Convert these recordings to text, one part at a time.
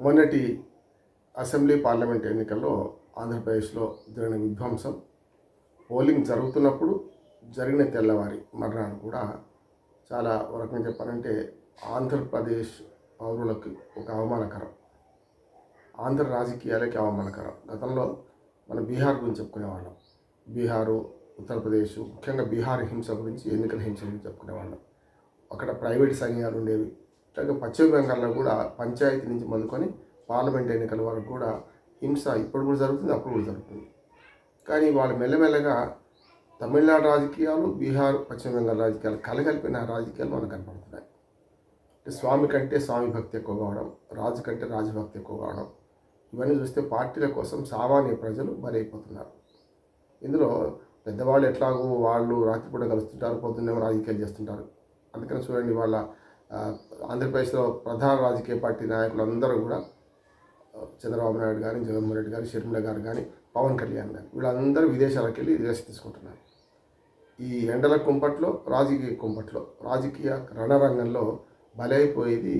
మొన్నటి assembly parliament ఎన్నికల్లో ఆంధ్రప్రదేశ్లో జరిగిన విధ్వంసం పోలింగ్ జరుగుతున్నప్పుడు జరిగిన తెల్లవారి మరణాలు కూడా చాలా వరకు రకంగా చెప్పాలంటే ఆంధ్రప్రదేశ్ పౌరులకు ఒక అవమానకరం ఆంధ్ర రాజకీయాలకి అవమానకరం. గతంలో మన బీహార్ గురించి చెప్పుకునేవాళ్ళం. బీహారు ఉత్తరప్రదేశ్ ముఖ్యంగా బీహార్ హింస గురించి ఎన్నికల హింస గురించి చెప్పుకునేవాళ్ళం. అక్కడ ప్రైవేట్ సైన్యాలు ఉండేవి. అట్లాగే పశ్చిమ బెంగాల్లో కూడా పంచాయతీ నుంచి మొదలుకొని పార్లమెంట్ ఎన్నికల వరకు కూడా హింస ఇప్పుడు కూడా జరుగుతుంది అప్పుడు కూడా జరుగుతుంది. కానీ వాళ్ళు మెల్లమెల్లగా తమిళనాడు రాజకీయాలు బీహార్ పశ్చిమ బెంగాల్ రాజకీయాలు కలగలిపిన రాజకీయాలు మనకు కనపడుతున్నాయి. అంటే స్వామి కంటే స్వామి భక్తి ఎక్కువ కావడం రాజు కంటే రాజభక్తి ఎక్కువ కావడం ఇవన్నీ చూస్తే పార్టీల కోసం సామాన్య ప్రజలు బలైపోతున్నారు. ఇందులో పెద్దవాళ్ళు ఎట్లాగో వాళ్ళు రాత్రిపూట కలుస్తుంటారు పొద్దున్నేమో రాజకీయాలు చేస్తుంటారు. అందుకని చూడండి వాళ్ళ ఆంధ్రప్రదేశ్లో ప్రధాన రాజకీయ పార్టీ నాయకులు అందరూ కూడా చంద్రబాబు నాయుడు కానీ జగన్మోహన్ రెడ్డి గారు షర్మిల గారు కానీ పవన్ కళ్యాణ్ గారు వీళ్ళందరూ విదేశాలకు వెళ్ళి రిజర్వ్ తీసుకుంటున్నారు. ఈ ఎండల కుంపట్లో రాజకీయ కుంపట్లో రాజకీయ రణరంగంలో బలైపోయేది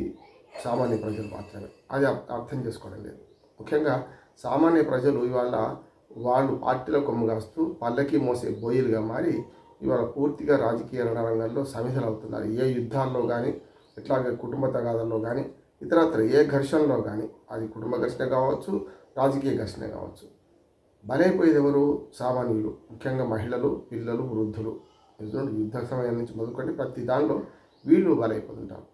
సామాన్య ప్రజలు మాత్రమే. అది అర్థం చేసుకోవడం లేదు. ముఖ్యంగా సామాన్య ప్రజలు ఇవాళ వాళ్ళు పార్టీలో కొమ్ము కాస్తూ పల్లకి మోసే బోయిలుగా మారి ఇవాళ పూర్తిగా రాజకీయ రణరంగంలో సమిధలు అవుతున్నారు ఏ యుద్ధాల్లో కానీ ఇట్లాగే కుటుంబ తగాదల్లో కానీ ఇతరత్ర ఏ ఘర్షణలో కానీ అది కుటుంబ ఘర్షణ కావచ్చు రాజకీయ ఘర్షణ కావచ్చు. బలైపోయేది ఎవరు? సామాన్యులు ముఖ్యంగా మహిళలు పిల్లలు వృద్ధులు. ఎందుకంటే యుద్ధ సమయం నుంచి మొదలుకొని ప్రతి దానిలో వీళ్ళు బలైపోతుంటారు.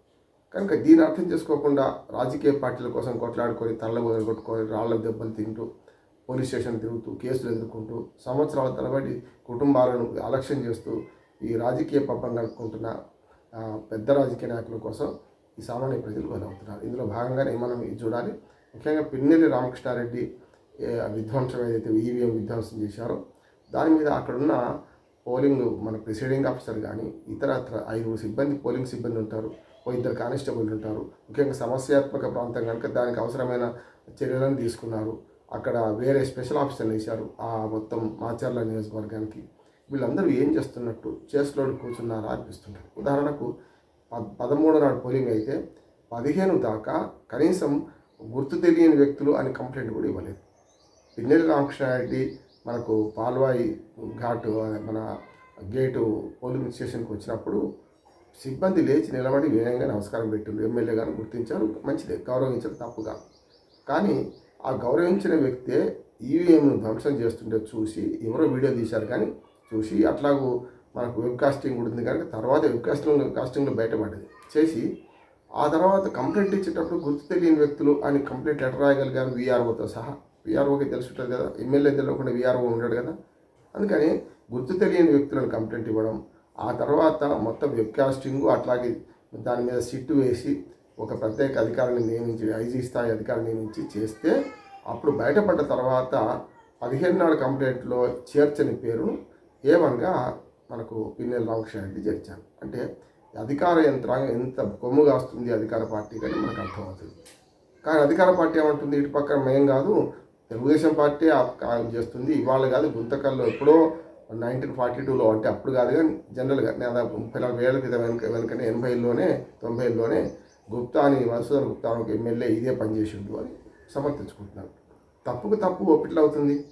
కనుక దీన్ని అర్థం చేసుకోకుండా రాజకీయ పార్టీల కోసం కొట్లాడుకొని తల్ల బదులు కొట్టుకొని రాళ్ళ దెబ్బలు తింటూ పోలీస్ స్టేషన్ తిరుగుతూ కేసులు ఎదుర్కొంటూ సంవత్సరాల తరబడి కుటుంబాలను అలక్ష్యం చేస్తూ ఈ రాజకీయ పబ్బం గడుపుకుంటున్న పెద్ద రాజకీయ నాయకుల కోసం ఈ సామాన్య ప్రజలు బలవుతున్నారు. ఇందులో భాగంగానే మనం ఇది చూడాలి. ముఖ్యంగా పిన్నెల్లి రామకృష్ణారెడ్డి విధ్వంసం ఏదైతే ఈవీఎం విధ్వంసం చేశారో దాని మీద అక్కడున్న పోలింగ్ మన ప్రిసైడింగ్ ఆఫీసర్ కానీ ఇతరత్ర ఐదుగురు సిబ్బంది పోలింగ్ సిబ్బంది ఉంటారు. ఓ ఇద్దరు కానిస్టేబుల్ ఉంటారు. ముఖ్యంగా సమస్యాత్మక ప్రాంతం కనుక దానికి అవసరమైన చర్యలను తీసుకున్నారు. అక్కడ వేరే స్పెషల్ ఆఫీసర్లు వేశారు. ఆ మొత్తం మాచర్ల నియోజకవర్గానికి. వీళ్ళందరూ ఏం చేస్తున్నట్టు చేస్లో కూర్చున్నారా అనిపిస్తుంటారు ఉదాహరణకు పదమూడు నాడు పోలింగ్ అయితే పదిహేను దాకా కనీసం గుర్తు తెలియని వ్యక్తులు అని కంప్లైంట్ కూడా ఇవ్వలేదు. పిన్నెల రామకృష్ణారెడ్డి మనకు పాల్వాయి ఘాటు మన గేటు పోలింగ్ స్టేషన్కి వచ్చినప్పుడు సిబ్బంది లేచి నిలబడి వినయంగా నమస్కారం పెట్టిండ్రు. ఎమ్మెల్యే గారు గుర్తించారు మంచిదే గౌరవించడం తప్పుగా. కానీ ఆ గౌరవించిన వ్యక్తే ఈవీఎంను ధ్వంసం చేస్తుంటే చూసి ఎవరో వీడియో తీశారు కానీ చూసి అట్లాగూ మనకు వెబ్ కాస్టింగ్ కూడా ఉంది కనుక తర్వాత వెబ్ కాస్టింగ్ కాస్టింగ్లో బయటపడ్డది చేసి ఆ తర్వాత కంప్లైంట్ ఇచ్చేటప్పుడు గుర్తు తెలియని వ్యక్తులు అని కంప్లైంట్ లెటర్ రాయగలిగాను వీఆర్ఓతో సహా. వీఆర్ఓకి తెలిసి ఉంటుంది కదా ఎమ్మెల్యే తెలియకుండా వీఆర్ఓ ఉంటాడు కదా. అందుకని గుర్తు తెలియని వ్యక్తులను కంప్లైంట్ ఇవ్వడం ఆ తర్వాత మొత్తం వెబ్ కాస్టింగ్ అట్లాగే దాని మీద సిట్టు వేసి ఒక ప్రత్యేక అధికారిని నియమించి ఐజీ స్థాయి అధికారిని నియమించి చేస్తే అప్పుడు బయటపడ్డ తర్వాత పదిహేను నాడు కంప్లైంట్లో చేర్చని పేరును ఏవన్గా మనకు పిన్నెల రామకృష్ణ రెడ్డి చేర్చారు అంటే అధికార యంత్రాంగం ఎంత కొమ్ము కాస్తుంది అధికార పార్టీ కానీ మనకు అర్థమవుతుంది. కానీ అధికార పార్టీ ఏమంటుంది? ఇటు పక్కన మేం కాదు తెలుగుదేశం పార్టీ ఆ- చేస్తుంది. ఇవాళ కాదు గుంతకల్లో ఎప్పుడో నైన్టీన్ ఫార్టీ టూలో అంటే అప్పుడు కాదు కానీ జనరల్గా దాదాపు ముప్పై నాలుగు ఏళ్ళ క్రితం వెనుక వెనుకనే ఎనభైలోనే తొంభైలోనే గుప్తా అని వసుధర్ గుప్తా అని ఒక ఎమ్మెల్యే ఇదే పనిచేసిండు అని సమర్థించుకుంటున్నారు. తప్పుకు తప్పు ఒప్పిట్లు అవుతుంది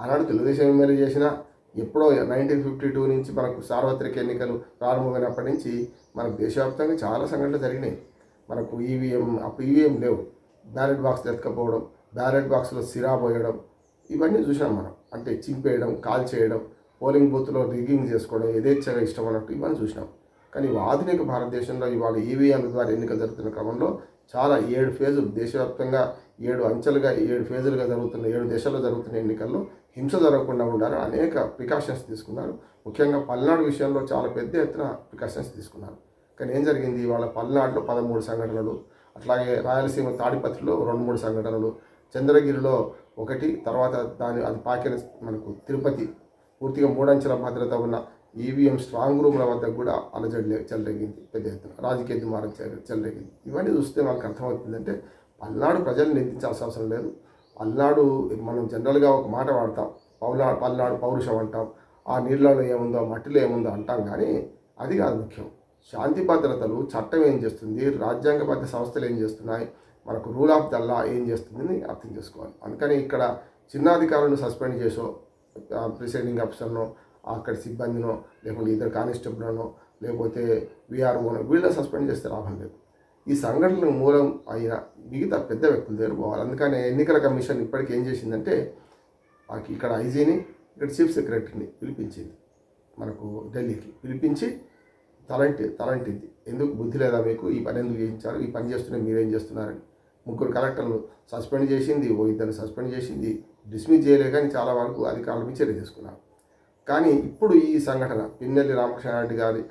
ఆనాడు తెలుగుదేశం ఎమ్మెల్యే చేసిన ఎప్పుడో నైన్టీన్ ఫిఫ్టీ టూ నుంచి మనకు సార్వత్రిక ఎన్నికలు ప్రారంభమైనప్పటి నుంచి మనకు దేశవ్యాప్తంగా చాలా సంఘటనలు జరిగినాయి. మనకు ఈవీఎం అప్పుడు ఈవీఎం లేవు. బ్యాలెట్ బాక్స్ ఎత్తకపోవడం బ్యాలెట్ బాక్స్లో సిరా పోయడం ఇవన్నీ చూసాం మనం. అంటే చింపేయడం కాల్ చేయడం పోలింగ్ బూత్లో రిగ్గింగ్ చేసుకోవడం యథేచ్ఛగా ఇష్టం అన్నట్టు ఇవన్నీ చూసినాం. కానీ ఆధునిక భారతదేశంలో ఇవాళ ఈవీఎంల ద్వారా ఎన్నికలు జరుగుతున్న క్రమంలో చాలా ఏడు ఫేజులు దేశవ్యాప్తంగా ఏడు అంచెలుగా ఏడు ఫేజులుగా జరుగుతున్న ఏడు దేశాల్లో జరుగుతున్న ఎన్నికల్లో హింస జరగకుండా ఉండాలని అనేక ప్రికాషన్స్ తీసుకున్నారు. ముఖ్యంగా పల్నాడు విషయంలో చాలా పెద్ద ఎత్తున ప్రికాషన్స్ తీసుకున్నారు. కానీ ఏం జరిగింది? వాళ్ళ పల్నాడులో పదమూడు సంఘటనలు అట్లాగే రాయలసీమ తాడిపత్రిలో రెండు మూడు సంఘటనలు చంద్రగిరిలో ఒకటి తర్వాత దాని అది పాకిన మనకు తిరుపతి పూర్తిగా మూడంచెల భద్రత ఉన్న ఈవీఎం స్ట్రాంగ్ రూమ్ల వద్ద కూడా అలజడి చెలరేగింది పెద్ద ఎత్తున. రాజకీయ దుమారం చెలరేగింది. ఇవన్నీ చూస్తే మనకు అర్థమవుతుందంటే పల్నాడు ప్రజలు నిందించాల్సిన అవసరం లేదు. అల్లాడు మనం జనరల్గా ఒక మాట వాడతాం పౌలా పల్నాడు పౌరుషం అంటాం ఆ నీళ్ళలో ఏముందో మట్టిలో ఏముందో అంటాం కానీ అది కాదు ముఖ్యం. శాంతి భద్రతలు చట్టం ఏం చేస్తుంది రాజ్యాంగబద్ధ సంస్థలు ఏం చేస్తున్నాయి మనకు రూల్ ఆఫ్ దల్లా ఏం చేస్తుందని అర్థం చేసుకోవాలి. అందుకని ఇక్కడ చిన్న అధికారులను సస్పెండ్ చేసో ప్రిసైడింగ్ ఆఫీసర్నో అక్కడ సిబ్బందినో లేకుంటే ఇద్దరు కానిస్టేబుల్నో లేకపోతే విఆర్ఓనో వీళ్ళని సస్పెండ్ చేస్తే లాభం లేదు. ఈ సంఘటనలు మూలం అయిన మిగతా పెద్ద వ్యక్తుల దగ్గర పోవాలి. అందుకనే ఎన్నికల కమిషన్ ఇప్పటికి ఏం చేసిందంటే మాకు ఇక్కడ ఐజీని ఇక్కడ చీఫ్ సెక్రటరీని పిలిపించింది. మనకు ఢిల్లీకి పిలిపించి తలంటి తలంటింది. ఎందుకు? బుద్ధి లేదా మీకు? ఈ పని ఎందుకు చేయించారు? ఈ పని చేస్తున్న మీరేం చేస్తున్నారని. ముగ్గురు కలెక్టర్లు సస్పెండ్ చేసింది ఓ ఇద్దరు సస్పెండ్ చేసింది. డిస్మిస్ చేయలే కానీ చాలా వరకు అధికారుల మీద చర్య తీసుకున్నారు కానీ ఇప్పుడు ఈ సంఘటన పిన్నెల్లి రామకృష్ణారెడ్డి గారి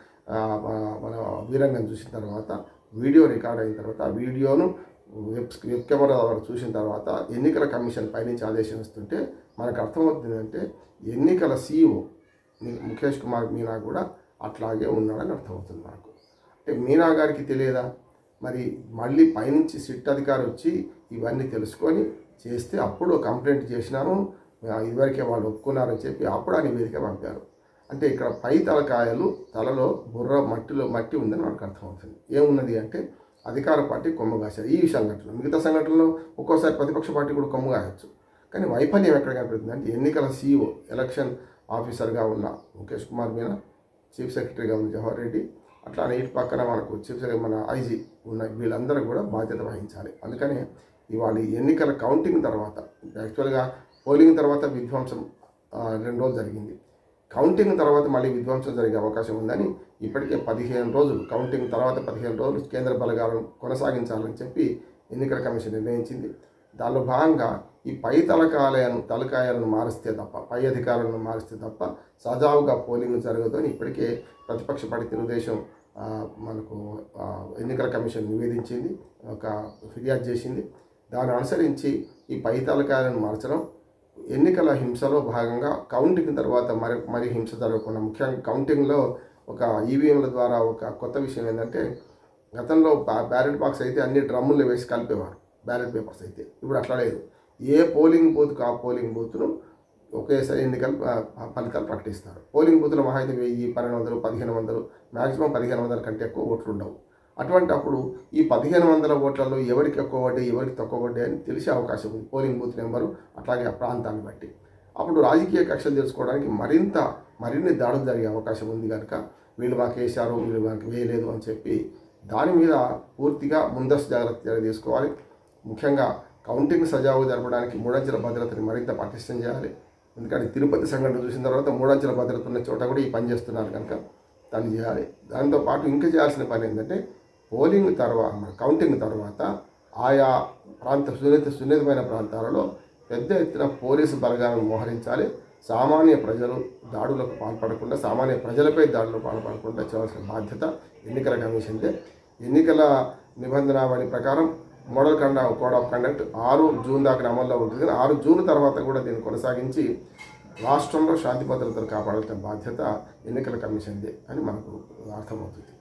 మన వీరంగం చూసిన తర్వాత వీడియో రికార్డ్ అయిన తర్వాత ఆ వీడియోను వెబ్ వెబ్ కెమెరా ద్వారా చూసిన తర్వాత ఎన్నికల కమిషన్ పైనుంచి ఆదేశం ఇస్తుంటే మనకు అర్థమవుతుంది అంటే ఎన్నికల సీఈఓ ముఖేష్ కుమార్ మీనా కూడా అట్లాగే ఉన్నాడని అర్థమవుతుంది మనకు. అంటే మీనా గారికి తెలియదా? మరి మళ్ళీ పైనుంచి సిట్ అధికారి వచ్చి ఇవన్నీ తెలుసుకొని చేస్తే అప్పుడు కంప్లైంట్ చేసినాము ఇదివరకే వాళ్ళు ఒప్పుకున్నారని చెప్పి అప్పుడు ఆ నివేదిక పంపారు. అంటే ఇక్కడ పై తలకాయలు తలలో బుర్ర మట్టిలో మట్టి ఉందని మనకు అర్థమవుతుంది. ఏమున్నది అంటే అధికార పార్టీ కొమ్ము కాశారు ఈ సంఘటనలో మిగతా సంఘటనలో ఒక్కోసారి ప్రతిపక్ష పార్టీ కూడా కొమ్ము కాయచ్చు. కానీ వైఫల్యం ఎక్కడ కనపడుతుంది అంటే ఎన్నికల సీఈఓ ఎలక్షన్ ఆఫీసర్గా ఉన్న ముఖేష్ కుమార్ మీనా చీఫ్ సెక్రటరీగా ఉన్న జవహర్ రెడ్డి అట్లానే ఇటు పక్కన మనకు చీఫ్ సెక్రటరీ మన ఐజీ ఉన్న వీళ్ళందరూ కూడా బాధ్యత వహించాలి. అందుకని ఇవాళ ఈ ఎన్నికల కౌంటింగ్ తర్వాత యాక్చువల్గా పోలింగ్ తర్వాత విధ్వంసం రెండు రోజులు జరిగింది. కౌంటింగ్ తర్వాత మళ్ళీ విధ్వంసం జరిగే అవకాశం ఉందని ఇప్పటికే పదిహేను రోజులు కౌంటింగ్ తర్వాత పదిహేను రోజులు కేంద్ర బలగాలను కొనసాగించాలని చెప్పి ఎన్నికల కమిషన్ నిర్ణయించింది. దానిలో భాగంగా ఈ పై తలకాయలను తలకాయలను మారిస్తే తప్ప పై అధికారులను మారిస్తే తప్ప సజావుగా పోలింగ్ జరగదని ఇప్పటికే ప్రతిపక్ష పార్టీ తెలుగుదేశం మనకు ఎన్నికల కమిషన్ నివేదించింది ఒక ఫిర్యాదు చేసింది. దాన్ని అనుసరించి ఈ పై తలకాయలను మార్చడం ఎన్నికల హింసలో భాగంగా కౌంటింగ్ తర్వాత మరి మరి హింస జరగకుండా ముఖ్యంగా కౌంటింగ్లో ఒక ఈవీఎంల ద్వారా ఒక కొత్త విషయం ఏంటంటే గతంలో బ్యాలెట్ బాక్స్ అయితే అన్ని డ్రమ్ములు వేసి కలిపేవారు. బ్యాలెట్ పేపర్స్ అయితే. ఇప్పుడు అట్లా లేదు. ఏ పోలింగ్ బూత్కు ఆ పోలింగ్ బూత్ను ఒకేసారి ఎన్నికలు ఫలితాలు ప్రకటిస్తారు. పోలింగ్ బూత్లో మహా అయితే వెయ్యి పన్నెండు వందలు పదిహేను వందలు మ్యాక్సిమం పదిహేను వందల కంటే ఎక్కువ ఓట్లు ఉండవు. అటువంటి అప్పుడు ఈ పదిహేను వందల ఓట్లలో ఎవరికి ఎక్కువ వడ్డీ ఎవరికి తక్కువ వడ్డీ అని తెలిసే అవకాశం ఉంది. పోలింగ్ బూత్ నెంబరు అట్లాగే ఆ ప్రాంతాన్ని బట్టి. అప్పుడు రాజకీయ కక్షలు తెలుసుకోవడానికి మరింత మరిన్ని దాడులు జరిగే అవకాశం ఉంది కనుక వీళ్ళు మాకు వేశారు వీళ్ళు మాకు వేయలేదు అని చెప్పి దాని మీద పూర్తిగా ముందస్తు జాగ్రత్త చర్య తీసుకోవాలి. ముఖ్యంగా కౌంటింగ్ సజావు జరపడానికి మూడంచెల భద్రతని మరింత పటిష్టం చేయాలి. ఎందుకంటే తిరుపతి సంఘటన చూసిన తర్వాత మూడంచెల భద్రత ఉన్న చోట కూడా ఈ పని చేస్తున్నారు కనుక దాన్ని చేయాలి. దాంతోపాటు ఇంకా చేయాల్సిన పని ఏంటంటే పోలింగ్ తర్వాత కౌంటింగ్ తర్వాత ఆయా ప్రాంత సున్నిత సున్నితమైన ప్రాంతాలలో పెద్ద ఎత్తున పోలీసు బలగాలను మోహరించాలి. సామాన్య ప్రజలు దాడులకు పాల్పడకుండా సామాన్య ప్రజలపై దాడులకు పాల్పడకుండా చేయాల్సిన బాధ్యత ఎన్నికల కమిషన్దే. ఎన్నికల నిబంధనావళి ప్రకారం మోడల్ కండ కోడ్ ఆఫ్ కండక్ట్ ఆరు జూన్ దాకా అమల్లో ఉంటుంది. కానీ ఆరు జూన్ తర్వాత కూడా దీన్ని కొనసాగించి రాష్ట్రంలో శాంతి భద్రతలు కాపాడాల్సిన బాధ్యత ఎన్నికల కమిషన్దే అని మనకు అర్థమవుతుంది.